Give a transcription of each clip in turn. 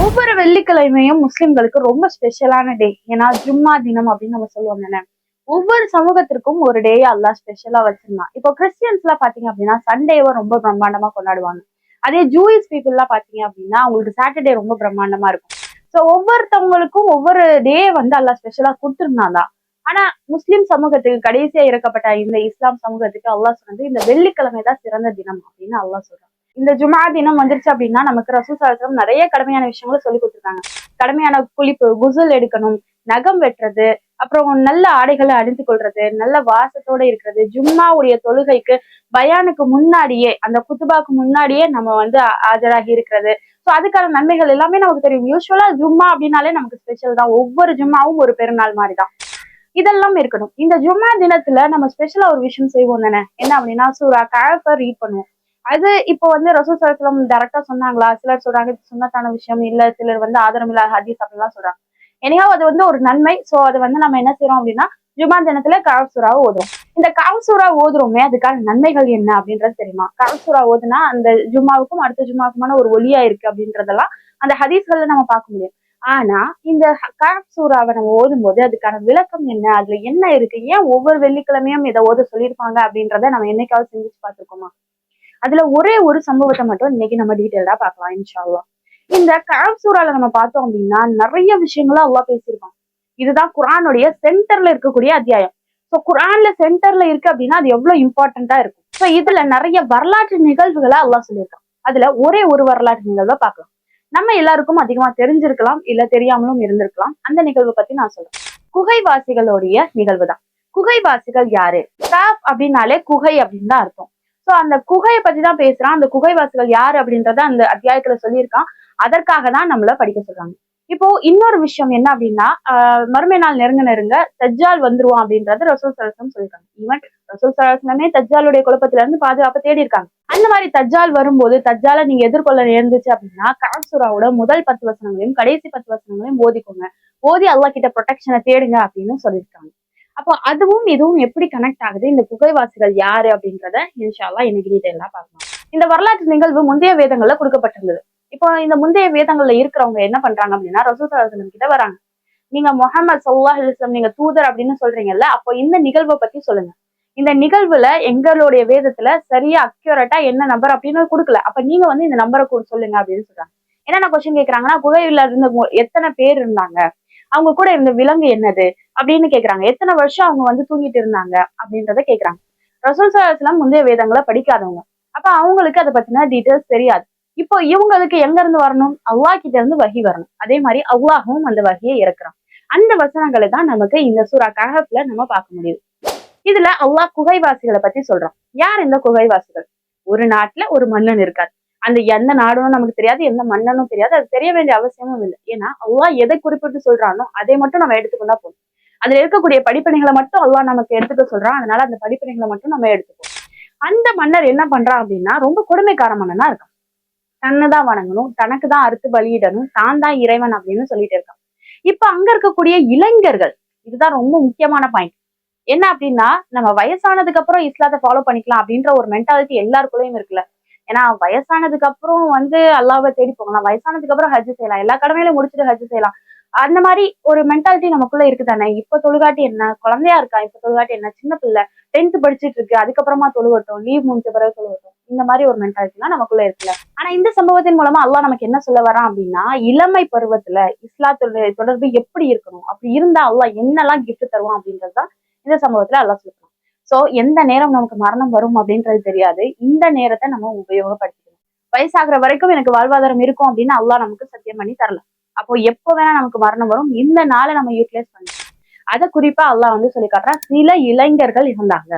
ஒவ்வொரு வெள்ளிக்கிழமையும் முஸ்லிம்களுக்கு ரொம்ப ஸ்பெஷலான டே ஏன்னா ஜும்மா தினம் அப்படின்னு நம்ம சொல்லுவோம் தானே? ஒவ்வொரு சமூகத்திற்கும் ஒரு டே அல்லா ஸ்பெஷலா வச்சிருந்தான். இப்போ கிறிஸ்டியன்ஸ் எல்லாம் பாத்தீங்க அப்படின்னா சண்டேவை ரொம்ப பிரம்மாண்டமா கொண்டாடுவாங்க. அதே ஜூயிஸ் பீப்புள் எல்லாம் பாத்தீங்க அப்படின்னா அவங்களுக்கு சாட்டர்டே ரொம்ப பிரம்மாண்டமா இருக்கும். ஸோ ஒவ்வொருத்தவங்களுக்கும் ஒவ்வொரு டே வந்து அல்லா ஸ்பெஷலா கொடுத்துருந்தாதான் ஆனா முஸ்லிம் சமூகத்துக்கு கடைசியா இறக்கப்பட்ட இந்த இஸ்லாம் சமூகத்துக்கு அல்லாஹ் சொன்னது இந்த வெள்ளிக்கிழமை தான் சிறந்த தினம் அப்படின்னு அல்லாஹ் சொல்றான். இந்த ஜுமா தினம் வந்துருச்சு அப்படின்னா நமக்கு ரசூல் சாஸ்திரம் நிறைய கடமையான விஷயங்களை சொல்லி கொடுத்துருக்காங்க. கடமையான குளிப்பு குசுல் எடுக்கணும் நகம் வெட்டுறது அப்புறம் நல்ல ஆடைகளை அணிந்து கொள்றது நல்ல வாசத்தோட இருக்கிறது ஜும்மாவுடைய தொழுகைக்கு பயானுக்கு முன்னாடியே அந்த குத்துபாக்கு முன்னாடியே நம்ம வந்து ஆஜராகி இருக்கிறது. ஸோ அதுக்கான நன்மைகள் எல்லாமே நமக்கு தெரியும். யூஸ்வலா ஜும்மா அப்படின்னாலே நமக்கு ஸ்பெஷல் தான். ஒவ்வொரு ஜும்மாவும் ஒரு பெருநாள் மாதிரி தான். இதெல்லாம் இருக்கணும். இந்த ஜும்மா தினத்துல நம்ம ஸ்பெஷலா ஒரு விஷயம் செய்வோம் தானே? என்ன அப்படின்னா சூரா கழப்பை ரீட் பண்ணுவோம். அது இப்போ வந்து ரசூல் சலத்துல டேரக்டா சொன்னாங்களா? சிலர் சொல்றாங்க சுண்ணத்தான விஷயம் இல்ல சிலர் வந்து ஆதாரம் இல்லாத ஹதீஸ் அப்படிலாம் சொல்றாங்க. எனிஹா அது வந்து ஒரு நன்மை. சோ அது வந்து நம்ம என்ன செய்யறோம் அப்படின்னா ஜுமா தினத்துல காவசூராவை ஓதுறோம். இந்த காவசூரா ஓதுறோமே அதுக்கான நன்மைகள் என்ன அப்படின்றது தெரியுமா? காவசூரா ஓதுனா அந்த ஜும்மாவுக்கும் அடுத்த ஜும்மாவுக்குமான ஒரு ஒலியா இருக்கு அப்படின்றதெல்லாம் அந்த ஹதீஸ்கள்ல நம்ம பார்க்க முடியும். ஆனா இந்த காப் சூறாவை நம்ம ஓதும் போது அதுக்கான விளக்கம் என்ன? அதுல என்ன இருக்கு? ஏன் ஒவ்வொரு வெள்ளிக்கிழமையும் இதை ஓத சொல்லியிருப்பாங்க? அப்படின்றத நம்ம என்னைக்காவது சிந்திச்சு பார்த்துருக்கோமா? அதுல ஒரே ஒரு சம்பவத்தை மட்டும் இன்னைக்கு நம்ம டீட்டெயிலா பார்க்கலாம் இன்ஷால்லா இந்த காப் சூறால நம்ம பார்த்தோம் அப்படின்னா நிறைய விஷயங்களை அவ்வளோ பேசியிருப்பான். இதுதான் குரானுடைய சென்டர்ல இருக்கக்கூடிய அத்தியாயம். ஸோ குரான்ல சென்டர்ல இருக்கு அப்படின்னா அது எவ்வளவு இம்பார்ட்டண்டா இருக்கும். ஸோ இதுல நிறைய வரலாற்று நிகழ்வுகளை அல்லாஹ் சொல்லியிருக்கான். அதுல ஒரே ஒரு வரலாற்று நிகழ்வை பார்க்கலாம். நம்ம எல்லாருக்கும் அதிகமா தெரிஞ்சிருக்கலாம் இல்ல தெரியாமலும் இருந்திருக்கலாம். அந்த நிகழ்வு பத்தி நான் சொல்றேன். குகைவாசிகளுடைய நிகழ்வு தான். குகைவாசிகள் யாரு? காப் அப்படின்னாலே குகை அப்படின்னு தான் அர்த்தம். சோ அந்த குகையை பத்தி தான் பேசுறான். அந்த குகைவாசிகள் யாரு அப்படின்றத அந்த அத்தியாயத்துல சொல்லியிருக்கான். அதற்காக தான் நம்மள படிக்க சொல்றாங்க. இப்போ இன்னொரு விஷயம் என்ன அப்படின்னா மறுமை நாள் நெருங்க நெருங்க தஜ்ஜால் வந்துருவான் அப்படின்றது ரசூல் சரசம் சொல்லியிருக்காங்க. ஈவன் ரசூல் சரசனமே தஜ்ஜாலுடைய குழப்பத்துல இருந்து பாதுகாப்பு தேடி இருக்காங்க. அந்த மாதிரி தஜ்ஜால் வரும்போது தஜ்ஜாலை நீங்க எதிர்கொள்ள நேர்ந்துச்சு அப்படின்னா காசுராவோட முதல் பத்து வசனங்களையும் கடைசி பத்து வசனங்களையும் ஓதிக்கோங்க. ஓதி அல்லா கிட்ட ப்ரொடெக்ஷனை தேடுங்க அப்படின்னு சொல்லியிருக்காங்க. அப்போ அதுவும் இதுவும் எப்படி கனெக்ட் ஆகுது? இந்த குகைவாசிகள் யாரு அப்படின்றத இன்ஷால்லா இன்னைக்கு டீட்டெயிலாக பார்க்கலாம். இந்த வரலாற்று நிகழ்வு முந்தைய வேதங்கள்ல கொடுக்கப்பட்டிருந்தது. இப்போ இந்த முந்தைய வேதங்கள்ல இருக்கிறவங்க என்ன பண்றாங்க அப்படின்னா ரசூசலம் கிட்ட வராங்க. நீங்க முகமது சல்லாஹ் அலிஸ்லாம் நீங்க தூதர் அப்படின்னு சொல்றீங்கல்ல அப்போ இந்த நிகழ்வை பத்தி சொல்லுங்க. இந்த நிகழ்வுல எங்களுடைய வேதத்துல சரியா அக்யூரேட்டா என்ன நம்பர் அப்படின்னு கொடுக்கல. அப்ப நீங்க வந்து இந்த நம்பரை கூட சொல்லுங்க அப்படின்னு சொல்றாங்க. என்னென்ன கொஸ்டின் கேக்குறாங்கன்னா குகையில இருந்த எத்தனை பேர் இருந்தாங்க? அவங்க கூட இருந்த விலங்கு என்னது? அப்படின்னு கேக்குறாங்க. எத்தனை வருஷம் அவங்க வந்து தூங்கிட்டு இருந்தாங்க? அப்படின்றத கேக்குறாங்க. ரசூல் சலாஹம் முந்தைய வேதங்களை படிக்காதவங்க. அப்ப அவங்களுக்கு அதை பத்தின டீட்டெயில்ஸ் தெரியாது. இப்போ இவங்களுக்கு எங்க இருந்து வரணும்? அல்லாஹ் கிட்ட இருந்து வகி வரணும். அதே மாதிரி அல்லாஹும் அந்த வகையை இறக்குறான். அந்த வசனங்களை தான் நமக்கு இந்த சூறா கஹப்ல நம்ம பார்க்க முடியுது. இதுல அல்லாஹ் குகைவாசிகளை பத்தி சொல்றான். யார் இந்த குகைவாசிகள்? ஒரு நாட்டுல ஒரு மன்னன் இருக்காரு. அந்த எந்த நாடும் நமக்கு தெரியாது எந்த மன்னனும் தெரியாது. அது தெரிய வேண்டிய அவசியமும் இல்லை. ஏன்னா அல்லாஹ் எதை குறிப்பிட்டு சொல்றானோ அதை மட்டும் நம்ம எடுத்துக்கொண்டா போதும். அதுல இருக்கக்கூடிய படிப்பனைகளை மட்டும் அல்லாஹ் நமக்கு எடுத்துக்க சொல்றான். அதனால அந்த படிப்பனைகளை மட்டும் நம்ம எடுத்துப்போம். அந்த மன்னர் என்ன பண்றான் அப்படின்னா ரொம்ப கொடுமைக்கார மன்னனா இருக்கான். தன்னை தான் வணங்கணும் தனக்கு தான் அறுத்து பலியிடணும் தான் தான் இறைவன் அப்படின்னு சொல்லிட்டு இருக்கான். இப்ப அங்க இருக்கக்கூடிய இளைஞர்கள் இதுதான் ரொம்ப முக்கியமான பாயிண்ட் என்ன அப்படின்னா நம்ம வயசானதுக்கு அப்புறம் இஸ்லாத்தை ஃபாலோ பண்ணிக்கலாம் அப்படின்ற ஒரு மென்டாலிட்டி எல்லாருக்குள்ளயும் இருக்குல்ல. ஏன்னா வயசானதுக்கு அப்புறம் வந்து அல்லாவை தேடி போகலாம் வயசானதுக்கு அப்புறம் ஹஜ் செய்யலாம் எல்லா கடமையிலும் முடிச்சுட்டு ஹஜ் செய்யலாம். அந்த மாதிரி ஒரு மென்டாலிட்டி நமக்குள்ள இருக்குதானே? இப்ப தொழுகாட்டி என்ன? குழந்தையா இருக்கா? இப்ப தொழுகாட்டி என்ன? சின்ன பிள்ளை. டென்த் படிச்சுட்டு இருக்கு அதுக்கப்புறமா தொழுவட்டும் லீவ் முடிஞ்ச பிறகு தொழுவட்டும் இந்த மாதிரி ஒரு மென்டாலிட்டிலாம் நமக்குள்ள இருக்குல்ல. ஆனா இந்த சம்பவத்தின் மூலமா அல்லாஹ் நமக்கு என்ன சொல்ல வரான் அப்படின்னா இளமை பருவத்துல இஸ்லாத்துடைய தொடர்பு எப்படி இருக்கணும்? அப்படி இருந்தா அல்லாஹ் என்னெல்லாம் கிஃப்ட் தருவான் அப்படின்றதுதான் இந்த சம்பவத்துல அல்லாஹ் சொல்றான். சோ எந்த நேரம் நமக்கு மரணம் வரும் அப்படின்றது தெரியாது. இந்த நேரத்தை நம்ம உபயோகப்படுத்திக்கணும். வயசாகிற வரைக்கும் எனக்கு வாழ்வாதாரம் இருக்கும் அப்படின்னு அல்லாஹ் நமக்கு சத்தியம் பண்ணி தரலாம் அப்போ எப்போ வேணா நமக்கு மரணம் வரும் இந்த நாளை நம்ம யூட்டிலைஸ் பண்ணணும் அதை குறிப்பா அல்லாஹ் வந்து சொல்லி காட்டுறான். சில இளைஞர்கள் இருந்தாங்க.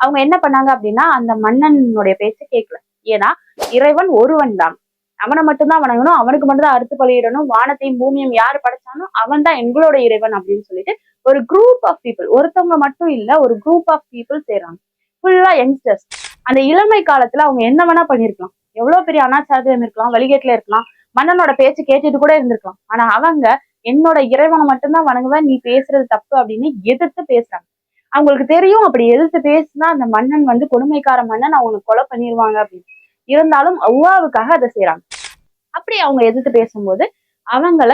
அவங்க என்ன பண்ணாங்க அப்படின்னா அந்த மன்னனுடைய பேச்சை கேட்கல ஏன்னா இறைவன் ஒருவன் தான். அவனை மட்டும்தான் வணங்கணும் அவனுக்கு மட்டும்தான் அறுத்து பலியிடணும் வானத்தையும் பூமியும் யார் படைச்சானோ அவன் தான் எங்களோட இறைவன் அப்படின்னு சொல்லிட்டு ஒரு குரூப் ஆஃப் பீப்புள் ஒருத்தவங்க மட்டும் இல்ல ஒரு குரூப் ஆஃப் பீப்புள் சேர்றாங்க ஃபுல்லா யங்ஸ்டர்ஸ் அந்த இளமை காலத்துல அவங்க என்ன வேணா பண்ணிருக்கலாம். எவ்வளவு பெரிய அனாச்சாரத்திலும் இருக்கலாம் வழிகேட்டுல இருக்கலாம். மன்னனோட பேச்சு கேட்டுட்டு கூட இருந்திருக்கலாம். ஆனா அவங்க என்னோட இறைவனை மட்டும்தான் வணங்குவேன் நீ பேசுறது தப்பு அப்படின்னு எதிர்த்து பேசுறாங்க. அவங்களுக்கு தெரியும் அப்படி எதிர்த்து பேசுனா அந்த மன்னன் வந்து கொடுமைக்கார மன்னன் அவங்களுக்கு கொலை பண்ணிடுவாங்க அப்படின்னு. இருந்தாலும் அவ்வாவுக்காக அதை செய்யறாங்க அப்படி அவங்க எதிர்த்து பேசும்போது அவங்கள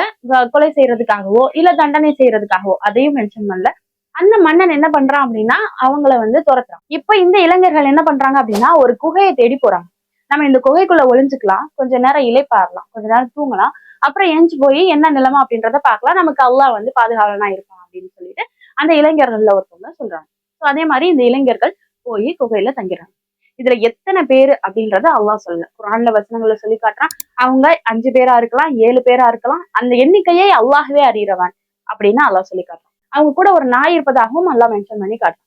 கொலை செய்யறதுக்காகவோ இல்ல தண்டனை செய்யறதுக்காகவோ அதையும் மென்ஷன் பண்ணல. அந்த மன்னன் என்ன பண்றான் அப்படின்னா அவங்கள வந்து துரத்துறான். இப்ப இந்த இளைஞர்கள் என்ன பண்றாங்க அப்படின்னா ஒரு குகையை தேடி போறாங்க. நம்ம இந்த குகைக்குள்ள ஒளிஞ்சுக்கலாம். கொஞ்ச நேரம் இலைப்பாரலாம் கொஞ்ச நேரம் தூங்கலாம். அப்புறம் எஞ்சி போய் என்ன நிலைமை அப்படின்றத பார்க்கலாம். நமக்கு அல்லாஹ் வந்து பாதுகாவலனா இருப்பான் அப்படின்னு சொல்லிட்டு அந்த இளைஞர்கள்ல ஒருத்தவங்க சொல்றாங்க. ஸோ அதே மாதிரி இந்த இளைஞர்கள் போய் குகையில தங்கிறாங்க இதுல எத்தனை பேர் அப்படின்றத அல்லாஹ் சொல்லல குரான்ல வசனங்களை சொல்லி காட்டுறான். அவங்க அஞ்சு பேரா இருக்கலாம் ஏழு பேரா இருக்கலாம். அந்த எண்ணிக்கையை அல்லாஹவே அறிகிறவன் அப்படின்னு அல்லாஹ் சொல்லி காட்டுறான். அவங்க கூட ஒரு நாய் இருப்பதாகவும் அல்லாஹ் மென்ஷன் பண்ணி காட்டுறான்.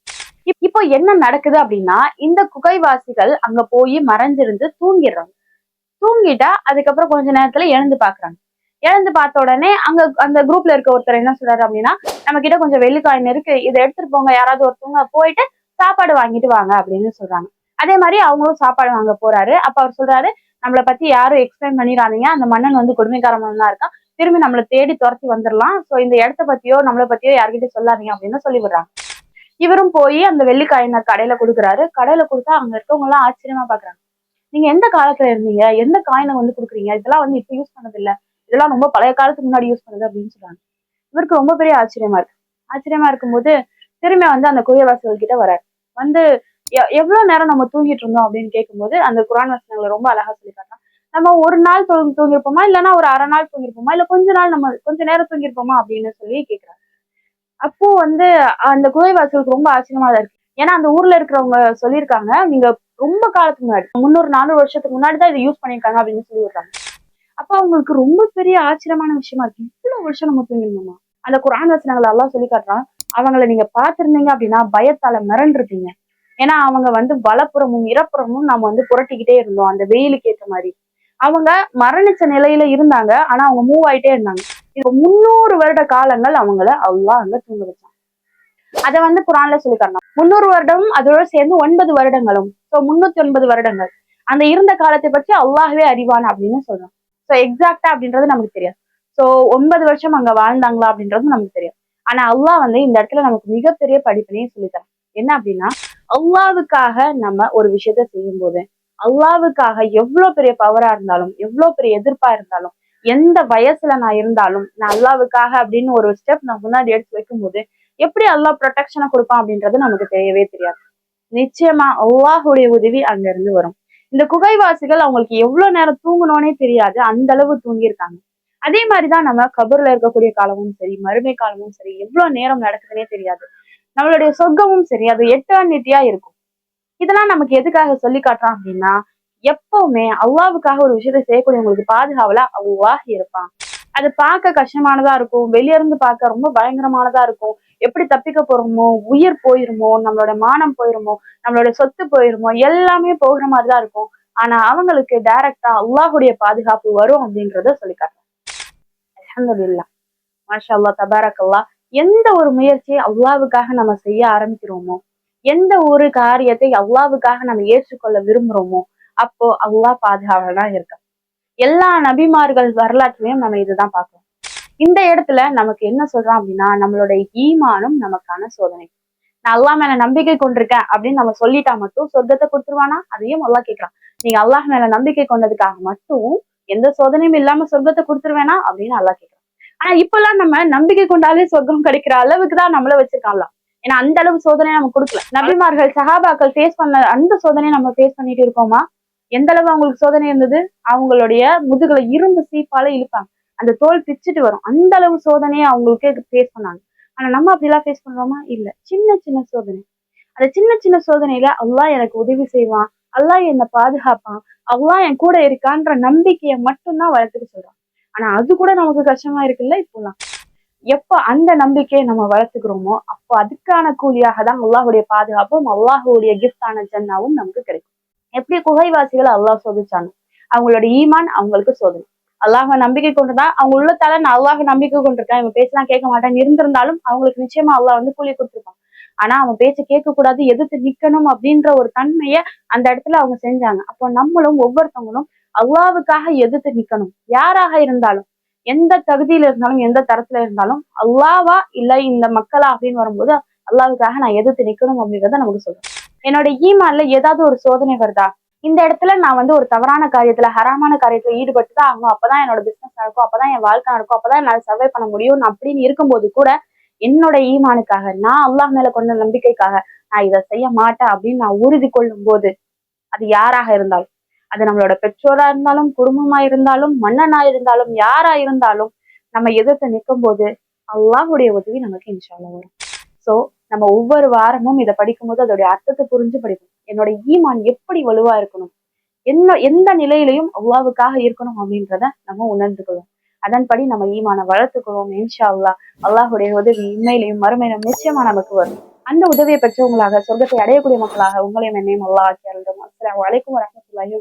இப்போ என்ன நடக்குது அப்படின்னா இந்த குகைவாசிகள் அங்க போய் மறைஞ்சிருந்து தூங்கிடுறாங்க. தூங்கிட்டா அதுக்கப்புறம் கொஞ்ச நேரத்துல எழுந்து பாக்குறாங்க. எழுந்து பார்த்த உடனே அங்க அந்த குரூப்ல இருக்க ஒருத்தர் என்ன சொல்றாரு அப்படின்னா நம்ம கிட்ட கொஞ்சம் வெள்ளிக்காயின் இருக்கு இதை எடுத்துட்டு போங்க யாராவது ஒருத்தவங்க போயிட்டு சாப்பாடு வாங்கிட்டு வாங்க அப்படின்னு சொல்றாங்க. அதே மாதிரி அவங்களும் சாப்பாடு வாங்க போறாரு. அப்ப அவர் சொல்றாரு நம்மளை பத்தி யாரும் எக்ஸ்பிளைன் பண்ணிடாதீங்க. அந்த மன்னன் வந்து கொடுமைக்கார தான் இருக்கான். திரும்பி நம்மளை தேடி துரத்தி வந்துடலாம். சோ இந்த இடத்த பத்தியோ நம்மளை பத்தியோ யார்கிட்ட சொல்லாதீங்க அப்படின்னு சொல்லி விடுறாங்க இவரும் போய் அந்த வெள்ளிக்காயினர் கடையில கொடுக்குறாரு. கடையில கொடுத்தா அங்க இருக்கவங்க எல்லாம் ஆச்சரியமா பாக்குறாங்க. நீங்க எந்த காலத்துல இருந்தீங்க? எந்த காயினை வந்து கொடுக்குறீங்க? இதெல்லாம் வந்து இப்ப யூஸ் பண்ணது இல்ல இதெல்லாம் ரொம்ப பழைய காலத்துக்கு முன்னாடி யூஸ் பண்ணது அப்படின்னு சொல்றாங்க. இவருக்கு ரொம்ப பெரிய ஆச்சரியமா இருக்கு. ஆச்சரியமா இருக்கும்போது திரும்ப வந்து அந்த குகைவாசிகள் கிட்ட வராரு வந்து எ- எவ்வளவு நேரம் நம்ம தூங்கிட்டு இருந்தோம் அப்படின்னு கேட்கும்போது அந்த குரான் வசனங்களை ரொம்ப அழகா சொல்லி காட்டுறாங்க நம்ம ஒரு நாள் தூங்கி தூங்கிருப்போமா இல்லைன்னா ஒரு அரை நாள் தூங்கிருப்போமா இல்ல கொஞ்ச நாள் நம்ம கொஞ்ச நேரம் தூங்கிருப்போமா அப்படின்னு சொல்லி கேக்குறாரு. அப்போ வந்து அந்த குகைவாசிகளுக்கு ரொம்ப ஆச்சரியமா தான் இருக்கு. ஏன்னா அந்த ஊர்ல இருக்கிறவங்க சொல்லியிருக்காங்க நீங்க ரொம்ப காலத்துக்கு முன்னாடி முந்நூறு நானூறு வருஷத்துக்கு முன்னாடி தான் இதை யூஸ் பண்ணியிருக்காங்க அப்படின்னு சொல்லி விடுறாங்க அப்ப அவங்களுக்கு ரொம்ப பெரிய ஆச்சரியமான விஷயமா இருக்கு. இவ்வளவு வருஷம் நம்ம தூங்கிருந்தோமா அந்த குரான் வசனங்களை எல்லாம் சொல்லி காட்டுறான் அவங்கள நீங்க பாத்திருந்தீங்க அப்படின்னா பயத்தால மிரண்டிருப்பீங்க. ஏன்னா அவங்க வந்து வலப்புறமும் இறப்புறமும் நம்ம வந்து புரட்டிக்கிட்டே இருந்தோம் அந்த வெயிலுக்கு ஏற்ற மாதிரி. அவங்க மரணிச்ச நிலையில இருந்தாங்க ஆனா அவங்க மூவ் ஆயிட்டே இருந்தாங்க. முன்னூறு வருட காலங்கள் அவங்கள அவ்வளோ அங்க தூங்க வச்சான். அதை வந்து குரான்ல சொல்லி தரணும் முன்னூறு வருடமும் அதோட சேர்ந்து ஒன்பது வருடங்களும். ஸோ முன்னூத்தி ஒன்பது வருடங்கள். அந்த இருந்த காலத்தை பற்றி அல்லாஹ்வே அறிவான் அப்படின்னு சொல்றோம் ஸோ எக்ஸாக்டா அப்படின்றது நமக்கு தெரியாது. ஸோ ஒன்பது வருஷம் அங்க வாழ்ந்தாங்களா அப்படின்றது நமக்கு தெரியும் ஆனா அல்லாஹ் வந்து இந்த இடத்துல நமக்கு மிகப்பெரிய படிப்பினையும் சொல்லித்தரான். என்ன அப்படின்னா அல்லாவுக்காக நம்ம ஒரு விஷயத்த செய்யும் போது அல்லாவுக்காக எவ்வளவு பெரிய பவரா இருந்தாலும் எவ்வளவு பெரிய எதிர்ப்பா இருந்தாலும் எந்த வயசுல நான் இருந்தாலும் நான் அல்லாவுக்காக அப்படின்னு ஒரு ஸ்டெப் நான் முன்னாடி எடுத்து வைக்கும்போது எப்படி அல்லாஹ் ப்ரொடெக்ஷனை கொடுப்பான் அப்படின்றது நமக்கு தெரியவே தெரியாது. நிச்சயமா அல்லாஹுடைய உதவி அங்க இருந்து வரும். இந்த குகைவாசிகள் அவங்களுக்கு எவ்வளவு நேரம் தூங்கணும்னே தெரியாது அந்த அளவு தூங்கியிருக்காங்க. அதே மாதிரிதான் நம்ம கபூர்ல இருக்கக்கூடிய காலமும் சரி மறுமை காலமும் சரி எவ்வளவு நேரம் நடக்குதுன்னே தெரியாது. நம்மளுடைய சொர்க்கமும் சரி அது எட்டர்னிட்டியா இருக்கும். இதெல்லாம் நமக்கு எதுக்காக சொல்லி காட்டுறான் அப்படின்னா எப்பவுமே அல்லாவுக்காக ஒரு விஷயத்த செய்யக்கூடியவங்களுக்கு பாதுகாவலா அல்லாஹ் இருப்பான் அது பார்க்க கஷ்டமானதா இருக்கும். வெளிய இருந்து பார்க்க ரொம்ப பயங்கரமானதா இருக்கும். எப்படி தப்பிக்க போறோமோ உயிர் போயிருமோ நம்மளோட மானம் போயிருமோ நம்மளோட சொத்து போயிருமோ எல்லாமே போகிற மாதிரிதான் இருக்கும். ஆனா அவங்களுக்கு டைரக்டா அல்லாஹுடைய பாதுகாப்பு வரும் அப்படின்றத சொல்லி காட்டுறான் மாஷா அல்லாஹ் தபாரக்கல்லா எந்த ஒரு முயற்சியை அல்லாவுக்காக நம்ம செய்ய ஆரம்பிக்கிறோமோ எந்த ஒரு காரியத்தை அல்லாவுக்காக நம்ம ஏற்றுக்கொள்ள விரும்புறோமோ அப்போ அல்லாஹ் பாதுகாவலனா இருக்கான். எல்லா நபிமார்கள் வரலாற்றுலையும் நம்ம இதுதான் பார்க்கலாம் இந்த இடத்துல நமக்கு என்ன சொல்றான் அப்படின்னா நம்மளுடைய ஈமானும் நமக்கான சோதனை. நான் அல்லாஹ் மேல நம்பிக்கை கொண்டிருக்கேன் அப்படின்னு நம்ம சொல்லிட்டா மட்டும் சொர்க்கத்தை கொடுத்துருவானா? அதையும் அல்லாஹ் கேட்கறான். நீங்க அல்லாஹ் மேல நம்பிக்கை கொண்டதுக்காக மட்டும் எந்த சோதனையும் இல்லாம சொர்க்கத்தை கொடுத்துருவேனா? அப்படின்னு அல்லாஹ் கேட்கறான். ஆனா இப்பெல்லாம் நம்ம நம்பிக்கை கொண்டாலே சொர்க்கம் கிடைக்கிற அளவுக்கு தான் நம்மள வச்சிருக்கான்ல ஏன்னா அந்த அளவு சோதனை நம்ம கொடுக்கல. நபிமார்கள் சஹாபாக்கள் ஃபேஸ் பண்ண அந்த சோதனையை நம்ம ஃபேஸ் பண்ணிட்டு இருக்கோமா? எந்த அளவு அவங்களுக்கு சோதனை இருந்தது? அவங்களுடைய முதுகுல இரும்பு சீப்பால இழுப்பாங்க. அந்த தோல் பிச்சுட்டு வரும். அந்த அளவு சோதனையை அவங்களுக்கு ஃபேஸ் பண்ணாங்க. ஆனா நம்ம அப்படிலாம் ஃபேஸ் பண்றோமா இல்ல. சின்ன சின்ன சோதனை. அந்த சின்ன சின்ன சோதனையில அல்லா எனக்கு உதவி செய்வான். அல்லாஹ் என்னை பாதுகாப்பான். அல்லாஹ் என் கூட இருக்கான்ற நம்பிக்கையை மட்டும்தான் வளர்த்துக்க சொல்றான். ஆனா அது கூட நமக்கு கஷ்டமா இருக்குல்ல இப்போலாம்? எப்போ அந்த நம்பிக்கையை நம்ம வளர்த்துக்கிறோமோ அப்போ அதுக்கான கூலியாக தான் அல்லாஹுடைய பாதுகாப்பும் அல்லாஹுடைய கிஃப்டான ஜன்னாவும் நமக்கு கிடைக்கும். எப்படி குகைவாசிகள் அல்லாஹ் சோதிச்சாங்க அவங்களோட ஈமான் அவங்களுக்கு சோதனை. அல்லாஹ் நம்பிக்கை கொண்டுதான் அவங்க உள்ளத்தால நான் அல்லாஹ் நம்பிக்கை கொண்டிருக்கேன் இவன் பேச்செல்லாம் கேட்க மாட்டேன். இருந்திருந்தாலும் அவங்களுக்கு நிச்சயமா அல்லாஹ் வந்து கூலி கொடுத்துருப்பான். ஆனா அவன் பேச்ச கேட்க கூடாது எதிர்த்து நிக்கணும் அப்படின்ற ஒரு தன்மையை அந்த இடத்துல அவங்க செஞ்சாங்க. அப்போ நம்மளும் ஒவ்வொருத்தவங்களும் அல்லாவுக்காக எதிர்த்து நிக்கணும். யாராக இருந்தாலும் எந்த தகுதியில இருந்தாலும் எந்த தரத்துல இருந்தாலும் அல்லாவா இல்ல இந்த மக்களா அப்படின்னு வரும்போது அல்லாவுக்காக நான் எதிர்த்து நிக்கணும் அப்படின்றத நமக்கு சொல்றேன் என்னோட ஈமான்ல ஏதாவது ஒரு சோதனை வருதா? இந்த இடத்துல நான் வந்து ஒரு தவறான காரியத்துல ஹராமான காரியத்துல ஈடுபட்டு தான் ஆகணும். அப்பதான் என்னோட பிசினஸ் நடக்கும். அப்பதான் என் வாழ்க்கை நடக்கும். அப்பதான் என்னால் சர்வை பண்ண முடியும் அப்படின்னு இருக்கும்போது கூட என்னோட ஈமானுக்காக நான் அல்லாஹ் மேல கொண்ட நம்பிக்கைக்காக நான் இதை செய்ய மாட்டேன் அப்படின்னு நான் உறுதி கொள்ளும் போது அது யாராக இருந்தாலும் அது நம்மளோட பெற்றோரா இருந்தாலும் குடும்பமா இருந்தாலும் மன்னனா இருந்தாலும் யாரா இருந்தாலும் நம்ம எதிர்த்து நிற்கும் போது அல்லாஹுடைய உதவி நமக்கு இன்ஷால்ல வரும். சோ நம்ம ஒவ்வொரு வாரமும் இதை படிக்கும்போது அதோடைய அர்த்தத்தை புரிஞ்சு படிக்கணும். என்னோட ஈமான் எப்படி வலுவா இருக்கணும்? என்ன எந்த நிலையிலையும் அல்லாவுக்காக இருக்கணும் அப்படின்றத நம்ம உணர்ந்துக்கணும். அதன்படி நம்ம ஈமான வளர்த்துக்கணும் இன்ஷா அல்லா அல்லாஹுடைய உதவி இன்மையிலையும் மறுமையிலும் நிச்சயமா நமக்கு வரும். அந்த உதவியை பெற்றவங்களாக சொர்க்கத்தை அடையக்கூடிய மக்களாக உங்களையும் என்னையும் அல்லாஹ் ஆக்கி அஸ்லாம் வலைக்கும் அலைக்கும் வரஹ்மத்துல்லாஹி